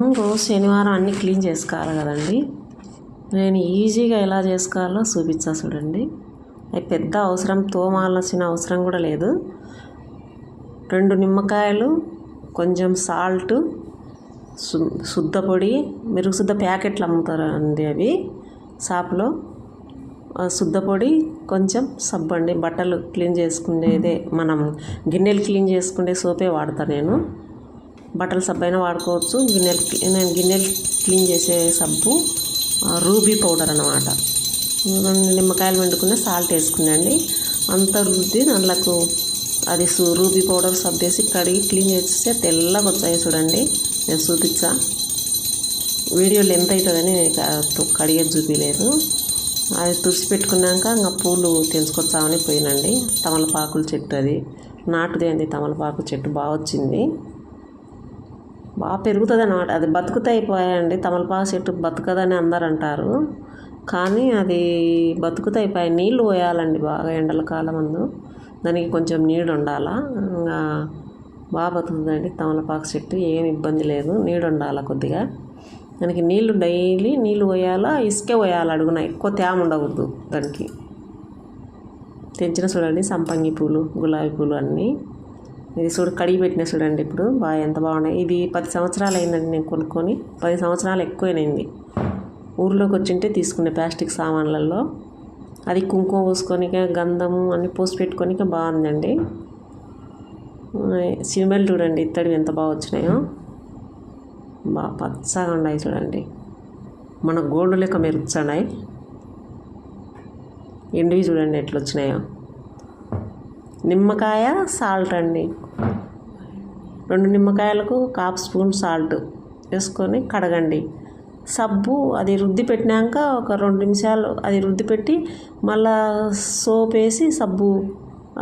రోజు శనివారం అన్నీ క్లీన్ చేసుకోవాలి కదండి. నేను ఈజీగా ఎలా చేసుకోవాలో చూపించా చూడండి. అవి పెద్ద అవసరం తోమాల్సిన అవసరం కూడా లేదు. రెండు నిమ్మకాయలు కొంచెం సాల్ట్ సు శుద్ధ పొడి మెరుగు శుద్ధ ప్యాకెట్లు అమ్ముతారండి అవి షాప్లో. శుద్ధ పొడి కొంచెం సబ్బండి బట్టలు క్లీన్ చేసుకునేదే మనం గిన్నెలు క్లీన్ చేసుకునే సోపే వాడతా నేను. బట్టల సబ్బు అయినా వాడుకోవచ్చు. గిన్నెలు నేను గిన్నెలు క్లీన్ చేసే సబ్బు రూబీ పౌడర్ అన్నమాట. నిమ్మకాయలు వండుకున్న సాల్ట్ వేసుకున్నాండి. అంత రుద్ది దాంట్లోకి అది సూ రూబీ పౌడర్ సబ్బు వేసి కడిగి క్లీన్ చేస్తే తెల్లగా వచ్చాయి చూడండి. నేను చూపించా. వీడియో ఎంత అవుతుందని కడిగేది చూపించలేదు అది తుడిచి పెట్టుకున్నాక ఇంకా పూలు తెంచుకొచ్చామని పోయినండి. తమలపాకుల చెట్టు అది. నాటుదే అండి తమలపాకు చెట్టు బాగా వచ్చింది బాగా పెరుగుతుంది అన్నమాట అది బతుకుతే అయిపోయాయండి. తమలపాకు చెట్టు బతుకదని అందరు అంటారు కానీ అది బతుకుతే అయిపోయాయి. నీళ్ళు పోయాలండి బాగా ఎండల కాలం ముందు దానికి కొంచెం నీడు ఉండాలా ఇంకా బాగా బతుకుతుందండి తమలపాకు చెట్టు. ఏం ఇబ్బంది లేదు. నీడు ఉండాలా కొద్దిగా. దానికి నీళ్ళు డైలీ నీళ్ళు పోయాలా ఇసుకే పోయాలి అడుగున. ఎక్కువ తేమ ఉండకూడదు దానికి. తెంచిన చూడండి సంపంగి పూలు గులాబీ పూలు అన్నీ. ఇది చూడు కడిగి పెట్టిన చూడండి ఇప్పుడు. బాగా ఎంత బాగున్నాయి. ఇది పది సంవత్సరాలు అయిందండి నేను కొనుక్కొని. పది సంవత్సరాలు ఎక్కువైంది ఊర్లోకి వచ్చింటే తీసుకునే ప్లాస్టిక్ సామాన్లలో. అది కుంకుమ పోసుకొని గంధము అన్ని పోసి పెట్టుకోనిక బాగుందండి. సిమెల్ చూడండి. ఇత్తడి ఎంత బాగా వచ్చినాయో. బాగా పచ్చగా ఉన్నాయి చూడండి. మన గోల్డ్ లెక్క మెరుస్తున్నాయి. ఎండివి చూడండి ఎట్లా వచ్చినాయో. నిమ్మకాయ సాల్ట్ అండి. రెండు నిమ్మకాయలకు కాఫ్ స్పూన్ సాల్ట్ వేసుకొని కడగండి. సబ్బు అది రుద్ది పెట్టినాక ఒక రెండు నిమిషాలు అది రుద్ది పెట్టి మళ్ళా సోప్ వేసి సబ్బు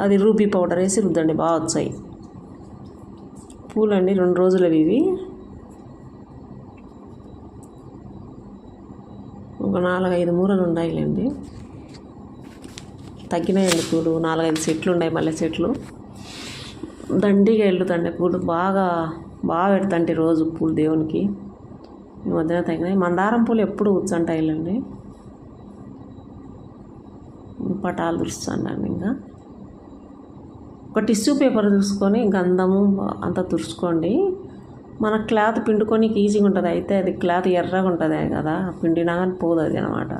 అది రూబీ పౌడర్ వేసి రుద్దండి బాగా వచ్చాయి. పూలండి రెండు రోజులవి ఇవి. ఒక నాలుగైదు మూరలు ఉన్నాయిలేండి తగ్గినాయండి పూలు. నాలుగైదు చెట్లు ఉన్నాయి మల్లె చెట్లు దండిగా వెళ్ళుతండి పూలు. బాగా బాగా పెడతండి రోజు పూలు దేవునికి. ఈ మధ్యన తగ్గినాయి. మందారం పూలు ఎప్పుడు కూర్చుంటాయిలండి పటాలు తుడుస్తానండి ఇంకా. ఒక టిష్యూ పేపర్ చూసుకొని గంధము అంతా తుడుచుకోండి. మన క్లాత్ పిండుకొని ఈజీగా ఉంటుంది అయితే అది క్లాత్ ఎర్రగా ఉంటుంది కదా. పిండినా కానీ పోదు అది అనమాట.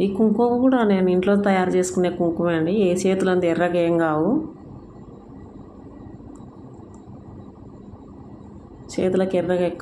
ఈ కుంకుమ కూడా నేను ఇంట్లో తయారు చేసుకునే కుంకుమే అండి. ఏ చేతులు అంత ఎర్రగా ఏం కావు. చేతులకు ఎర్రగా ఎక్కువ